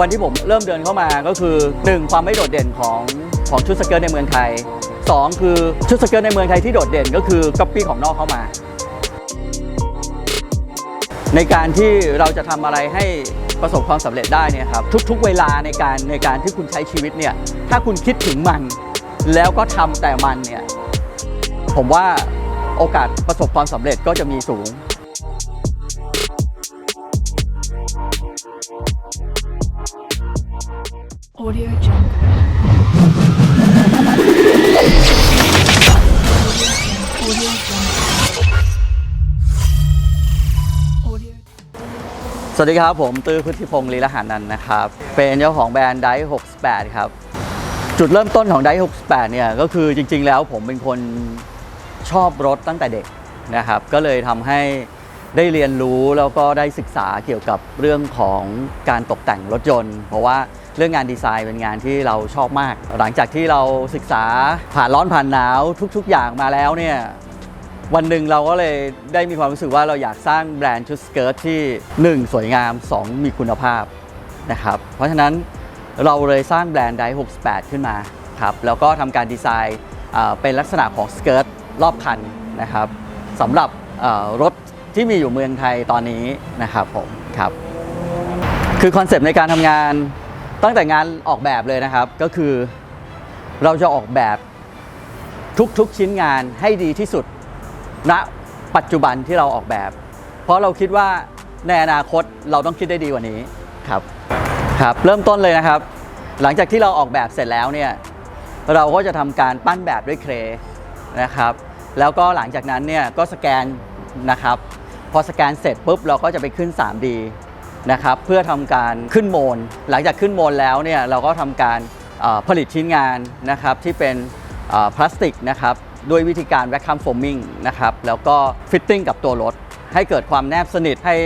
วันที่ผมเริ่มเดินเข้ามาก็คือ 1 ความไม่โดดเด่นของของชุดสเกิร์ตในเมืองไทย 2 คือชุดสเกิร์ตในเมืองไทยที่โดดเด่นก็คือก๊อปปี้ของนอกเข้ามา ในการที่เราจะทำอะไรให้ประสบความสำเร็จได้เนี่ยครับทุกๆ เวลาในการในการที่คุณใช้ชีวิตเนี่ยถ้าคุณคิดถึงมัน แล้วก็ทำแต่มันเนี่ยผมว่าโอกาสประสบความสำเร็จก็จะมีสูง Audio Jungle. Audio Jungle. Audio. สวัสดีครับ ผมตื้อพุทธิพงศ์ลีละหานันท์นะครับ เป็นเจ้าของแบรนด์ได68 ครับ จุดเริ่มต้นของได68 เนี่ย ก็คือจริงๆแล้วผมเป็นคนชอบรถตั้งแต่เด็กนะครับ ก็เลยทำให้ ได้เรียนรู้แล้วก็ได้ศึกษาเกี่ยวกับเรื่องของการตกแต่งรถยนต์ เพราะว่าเรื่องงานดีไซน์เป็นงานที่เราชอบมาก หลังจากที่เราศึกษาผ่านร้อนผ่านหนาวทุก ๆ อย่างมาแล้วเนี่ยวันหนึ่งเราก็เลยได้มีความรู้สึกว่าเราอยากสร้างแบรนด์ชุดสเกิร์ตที่ 1 สวยงาม 2 มีคุณภาพนะครับเพราะฉะนั้นเราเลยสร้างแบรนด์ได68 ขึ้นมาครับแล้วก็ทำการดีไซน์เป็นลักษณะของสเกิร์ตรอบคันนะครับสำหรับรถ ที่มีอยู่เมืองไทยตอนนี้นะครับผมครับคือคอนเซปต์ในการทำงานตั้งแต่งานออกแบบเลยนะครับ ก็คือเราจะออกแบบทุกๆชิ้นงานให้ดีที่สุดณปัจจุบันที่เราออกแบบ เพราะเราคิดว่าในอนาคตเราต้องคิดได้ดีกว่านี้ครับครับเริ่มต้นเลยนะครับ หลังจากที่เราออกแบบเสร็จแล้วเนี่ยเราก็จะทำการปั้นแบบด้วยเครนะครับ แล้วก็หลังจากนั้นเนี่ยก็สแกนนะครับ พอสแกนเสร็จปุ๊บเราก็จะไปขึ้น 3D นะครับเพื่อทำการขึ้นโมน หลังจากขึ้นโมนแล้วเนี่ยเราก็ทำการผลิตชิ้นงานนะครับที่เป็นพลาสติกนะครับด้วยวิธีการแวคคัมโฟมิงนะครับแล้วก็ฟิตติ้งกับตัวรถให้เกิดความแนบสนิทให้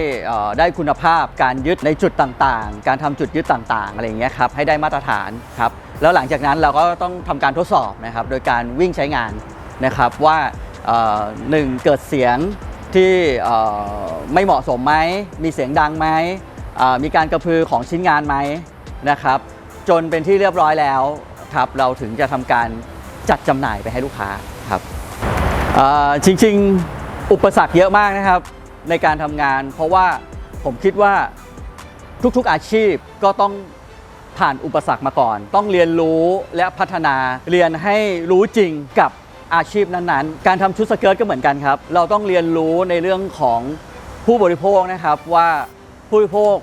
ได้คุณภาพการยึดในจุดต่างๆ การทำจุดยึดต่างๆ อะไรอย่างเงี้ยครับให้ได้มาตรฐานครับแล้วหลังจากนั้นเราก็ต้องทำการทดสอบนะครับโดยการวิ่งใช้งานนะครับว่าหนึ่งเกิดเสียง ที่ไม่เหมาะสมไหม มีเสียงดังไหม มีการกระพือของชิ้นงานไหมนะครับ จนเป็นที่เรียบร้อยแล้วครับเราถึงจะทำการจัดจำหน่ายไปให้ลูกค้าครับจริงๆ อุปสรรคเยอะมากนะครับในการทำงาน เพราะว่าผมคิดว่าทุกๆอาชีพก็ต้องผ่านอุปสรรคมาก่อน ต้องเรียนรู้และพัฒนาเรียนให้รู้จริงกับ อาชีพนั้นๆ การทำชุดสเกิร์ตก็เหมือนกันครับ เราต้องเรียนรู้ในเรื่องของผู้บริโภคนะครับว่าผู้บริโภค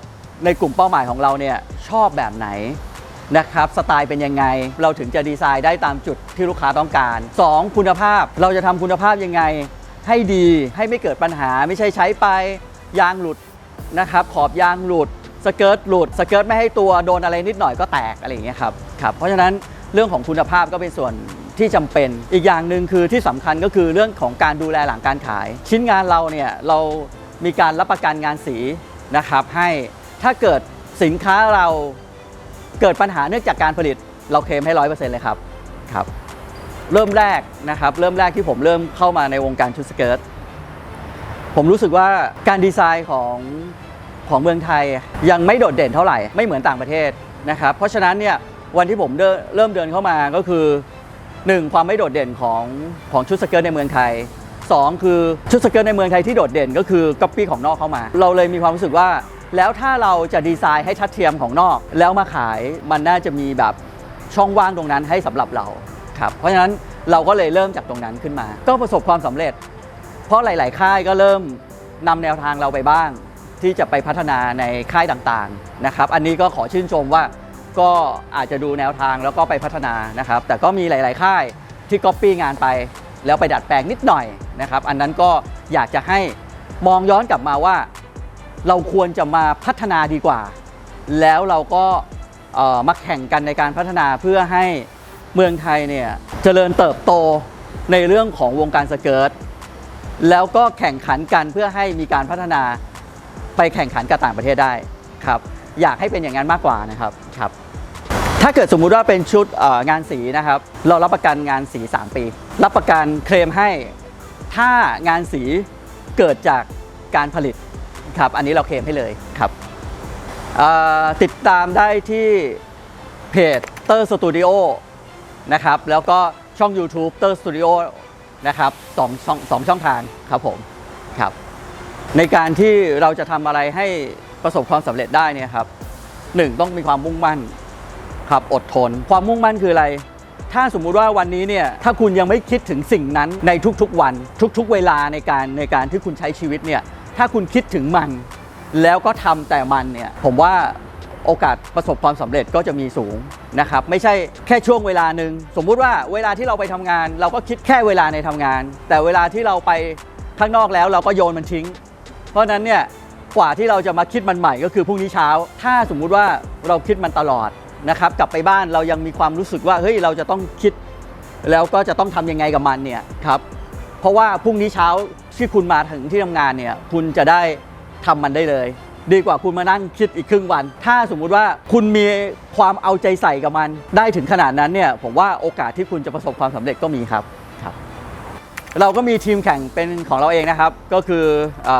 ในกลุ่มเป้าหมายของเราเนี่ยชอบแบบไหนนะครับสไตล์เป็นยังไง เราถึงจะดีไซน์ได้ตามจุดที่ลูกค้าต้องการ 2. คุณภาพเราจะทำคุณภาพยังไง ให้ดีให้ไม่เกิดปัญหาไม่ใช่ใช้ไปยางหลุดนะครับขอบยางหลุดสเกิร์ตหลุดสเกิร์ตไม่ให้ตัวโดนอะไรนิดหน่อยก็แตกอะไรอย่างเงี้ยครับครับเพราะฉะนั้นเรื่องของคุณภาพก็เป็นส่วน ที่จำเป็น อีกอย่างหนึ่งคือที่สำคัญก็คือเรื่องของการดูแลหลังการขาย ชิ้นงานเราเนี่ยเรามีการรับประกันงานสีนะครับ ให้ถ้าเกิดสินค้าเราเกิดปัญหาเนื่องจากการผลิตเราเคลมให้ร้อยเปอร์เซ็นต์เลยครับครับเริ่มแรกนะครับเริ่มแรกที่ผมเริ่มเข้ามาในวงการชุดสเกิร์ตผมรู้สึกว่าการดีไซน์ของของเมืองไทยยังไม่โดดเด่นเท่าไหร่ไม่เหมือนต่างประเทศนะครับเพราะฉะนั้นเนี่ยวันที่ผมเเริ่มเดินเข้ามาก็คือ 1. ความไม่โดดเด่นของของชุดสเกิร์ตในเมืองไทย 2. คือชุดสเกิร์ตในเมืองไทยที่โดดเด่นก็คือก๊อปปี้ของนอกเข้ามา เราเลยมีความรู้สึกว่า แล้วถ้าเราจะดีไซน์ให้ทัดเทียมของนอก แล้วมาขายมันน่าจะมีแบบช่องว่างตรงนั้นให้สำหรับเราครับเพราะฉะนั้นเราก็เลยเริ่มจากตรงนั้นขึ้นมา ก็ประสบความสำเร็จ เพราะหลาย ๆ ค่ายก็เริ่มนำแนวทางเราไปบ้าง ที่จะไปพัฒนาในค่ายต่าง ๆ นะครับ อันนี้ก็ขอชื่นชมว่า ก็อาจจะดูแนวทางแล้วก็ไปพัฒนานะครับ แต่ก็มีหลาย ๆ ค่ายที่ก๊อปปี้งานไปแล้วไปดัดแปลงนิดหน่อยนะครับ อันนั้นก็อยากจะให้มองย้อนกลับมาว่า เราควรจะมาพัฒนาดีกว่า แล้วเราก็มาแข่งกันในการพัฒนาเพื่อให้เมืองไทยเนี่ยเจริญเติบโตในเรื่องของวงการสเกิร์ตแล้วก็แข่งขันกันเพื่อให้มีการพัฒนาไปแข่งขันกับต่างประเทศได้ครับ อยากให้เป็นอย่างนั้นมากกว่านะครับ ครับ ถ้าเกิดสมมุติว่าเป็นชุดงานสีนะครับ เรารับประกันงานสี 3 ปี รับประกันเคลมให้ถ้างานสีเกิดจากการผลิตครับ อันนี้เราเคลมให้เลยครับติดตามได้ที่เพจเตอร์สตูดิโอนะครับ แล้วก็ช่อง YouTube เตอร์สตูดิโอนะครับสองช่องสองช่องทางครับผมครับ ในการที่เราจะทำอะไรให้ประสบความสำเร็จได้เนี่ยครับ หนึ่งต้องมีความมุ่งมั่นครับอดทน ความมุ่งมั่นคืออะไร ถ้าสมมุติว่าวันนี้เนี่ยถ้าคุณยังไม่คิดถึงสิ่งนั้นในทุกๆวัน ทุกๆ เวลาในการในการที่คุณใช้ชีวิตเนี่ยถ้าคุณคิดถึงมัน แล้วก็ทำแต่มันเนี่ยผมว่าโอกาสประสบความสำเร็จก็จะมีสูงนะครับไม่ใช่แค่ช่วงเวลาหนึ่งสมมุติว่าเวลาที่เราไปทำงาน เราก็คิดแค่เวลาในทำงาน แต่เวลาที่เราไปข้างนอกแล้วเราก็โยนมันทิ้ง เพราะนั้นเนี่ย กว่าที่เราจะมาคิดมันใหม่ก็คือพรุ่งนี้เช้า ถ้าสมมุติว่าเราคิดมันตลอดนะครับกลับไปบ้านเรายังมีความรู้สึกว่าเฮ้ยเราจะต้องคิด แล้วก็จะต้องทำยังไงกับมันเนี่ยครับเพราะว่าพรุ่งนี้เช้าที่คุณมาถึงที่ทำงานเนี่ยคุณจะได้ทำมันได้เลย ดีกว่าคุณมานั่งคิดอีกครึ่งวัน ถ้าสมมุติว่าคุณมีความเอาใจใส่กับมัน ได้ถึงขนาดนั้นเนี่ยผมว่าโอกาสที่คุณจะประสบความสำเร็จก็มีครับครับ เราก็มีทีมแข่งเป็นของเราเองนะครับ ก็คืออ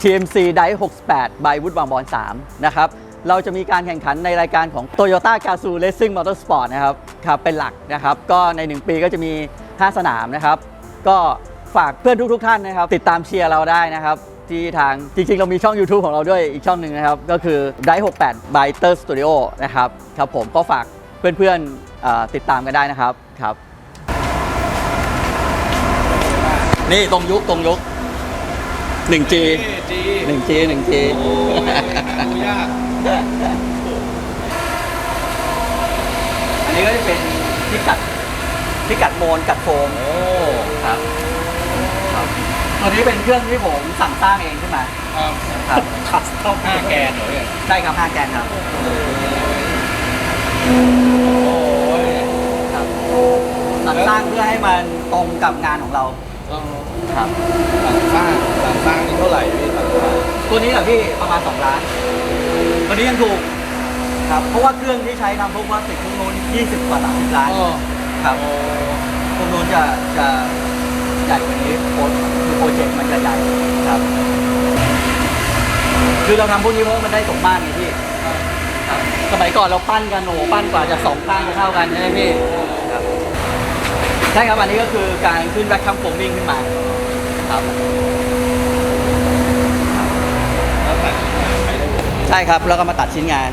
TMC d i 68 by วุฒิบางบอน3นะครับเราจะมีการแข่งขันในรายการของ Toyota g a z o o Racing Motorsport นะครับครับเป็นหลักนะครับ ก็ใน 1 ปีก็จะมี 5 สนามนะครับ ก็ฝากเพื่อนทุก ๆ ท่านนะครับ ติดตามเชียร์เราได้นะครับ ที่ทางจริง ๆ เรามีช่อง YouTube ของเราด้วยอีกช่องหนึ่งนะครับ ก็คือ d i 68 by t e r Studio นะครับครับผมก็ฝากเพื่อนๆติดตามกันได้นะครับครับ นี่ตรงยุคตรงยุค 1G จี 1G 1G โอ้ยดูยาก อันนี้ก็จะเป็นพิกัดพิกัดโมนกัดโฟมโอ้ครับครับตัวนี้เป็นเครื่องที่ผมสั่งสร้างเองขึ้นมาครับครับคัสตอมห้าแกนเหรอเนี่ยใช่ครับ5แกนครับ โอ้ยครับสั่งสร้างเพื่อให้มันตรงกับงานของเราเอาครับสั่งสร้างสั่งส ร้างนี่เท่าไหร่พี่สั่งสร้างตัวนี้เหรอพี่ประมาณ2ล้านตัวนี้ยังถูกครับ เพราะว่าเครื่องที่ใช้ทำพวกพลาสติกพวกนู้น20กว่า30ล้านอ๋อครับโอ้พวกนู้นจะจะใหญ่กว่านี้โปรคือโปรเจกต์มันจะใหญ่ครับ คือเราทำพวกนี้เพราะว่ามันได้สมมาตรไงพี่ครับสมัยก่อนเราปั้นกันโหนูปั้นกว่าจะสองข้างจะเท่ากันใช่ไหมพี่ครับใช่ครับอันนี้ก็คือการขึ้นแบ็คคัมโฟมิ่งขึ้นมาครับ แล้วตัดที่ไหนใช้ได้หมด ใช่ครับ แล้วก็มาตัดชิ้นงาน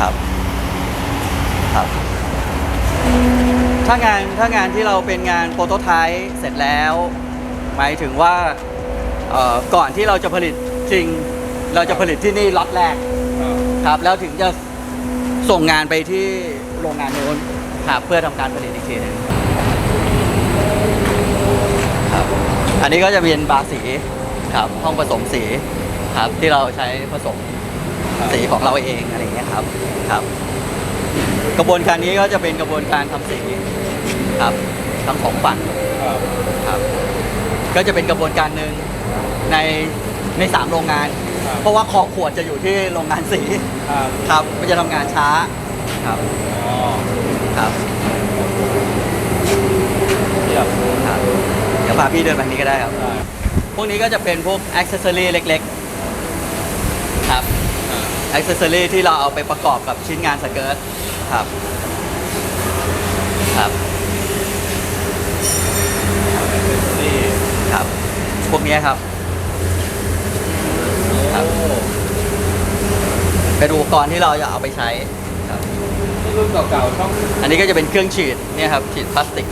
ครับครับ ถ้างานถ้างานที่เราเป็นงานโปรโตไทป์เสร็จแล้ว หมายถึงว่าเอ่อก่อนที่เราจะผลิตจริง เราจะผลิตที่นี่ล็อตแรกครับ แล้วถึงจะส่งงานไปที่โรงงานโน้นครับเพื่อทำการผลิตอีกทีหนึงครับอันนี้ก็จะเป็นบาร์สีครับห้องผสมสีครับที่เราใช้ผสม สีของเราเองอะไรอย่างเงี้ยครับครับ กระบวนการนี้ก็จะเป็นกระบวนการทำสีครับทั้งสองฝั่งครับครับ ก็จะเป็นกระบวนการหนึ่งในในสามโรงงานครับเพราะว่าคอขวดจะอยู่ที่โรงงานสีครับครับมันจะทำงานช้าครับอ๋อครับเยี่ยมครับเดี๋ยวพาพี่เดินไปนี้ก็ได้ครับได้พวกนี้ก็จะเป็นพวกอ็อกเซอรี่เล็ก ๆ ครับ อ็อกเซอรี่ที่เราเอาไปประกอบกับชิ้นงานสเกิร์ตครับครับนี่ครับ พวกเนี้ยครับ ครับ โอ้เป็นอุปกรณ์ที่เราจะเอาไปใช้ครับ นี่รุ่นเก่าๆช่องอันนี้ก็จะเป็นเครื่องฉีดเนี่ยครับฉีดพลาสติก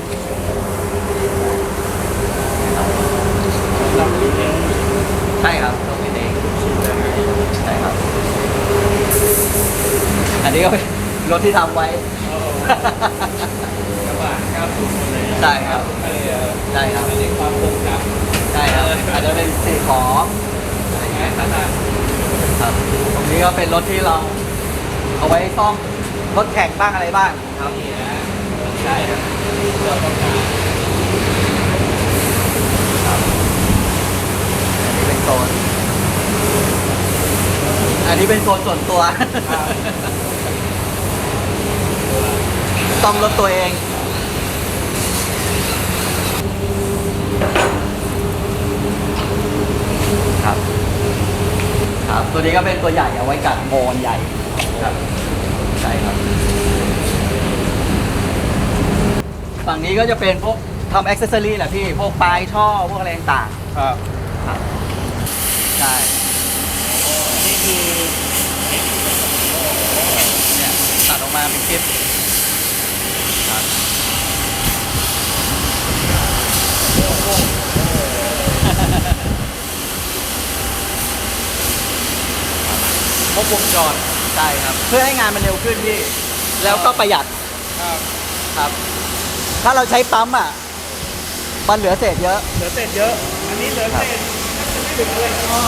ลำนี้เอง ใช่ครับตรงนี้เองใช่ครับ อั นนี้ก็เป็นรถที่ทำไว้กระบะ90หมดเลยใช่ครับอะไรอะใช่ครับไม่ได้ความทรงจใช่ครับ อาจจะเป็นสีของำอะไรเงี้ยขนาดครับตรงนี้ก็เป็นรถที่เราเอาไว้ซ่อมรถแข่งบ้างอะไรบ้างครับ นี่นะใช่ครับเราต้องการอันนี้เป็นโซน อันนี้เป็นโซนส่วนตัว ซ่อมรถตัวเอง ครับคครับ ตัวนี้ก็เป็นตัวใหญ่เอาไว้กัดโมนใหญ่ ครับ ใช่ครับ ฝั่งนี้ก็จะเป็นพวกทำอ็อกเซสซอรี่แหละพี่ พวกปลายช่อ พวกอะไรต่างครับๆครับ ใช่นี่คือเนี่ยตัดออกมาเป็นคลิป ครับครบวงจรใช่ครับ เพื่อให้งานมันเร็วขึ้นพี่ แล้วก็ประหยัดครับครับ ถ้าเราใช้ปั๊มอะ มันเหลือเศษเยอะ เหลือเศษเยอะ อันนี้เหลือเศษถึงอะไรก็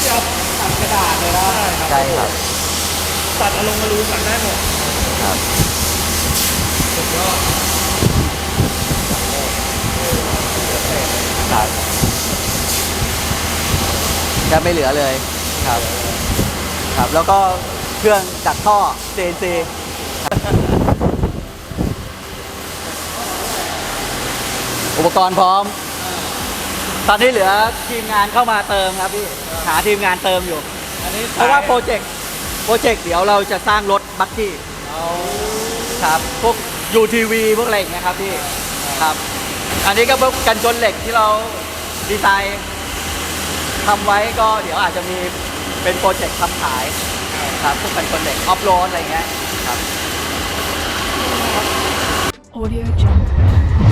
ที่เอาตัดกระดาษเลยนะใช่ครับตัดอารมณ์มารูตัดได้หมดครับ สุดยอดครับจะไม่เหลือเลยครับ ครับแล้วก็เครื่องจัดท่อ CNC อุปกรณ์พร้อม ตอนนี้เหลือทีมงานเข้ามาเติมครับพี่หาทีมงานเติมอยู่ อันนี้เพราะว่าโปรเจกต์โปรเจกต์เดี๋ยวเราจะสร้างรถบัคกี้เอาครับพวก ยูทีวีพวกอะไรอย่างเงี้ยครับพี่ครับ อันนี้ก็พวกกันชนเหล็กที่เราดีไซน์ทำไว้ก็เดี๋ยวอาจจะมีเป็นโปรเจกต์ทำขายครับพวกกันชนเหล็กออฟโรดอะไรเงี้ยครับ Audio Jungle.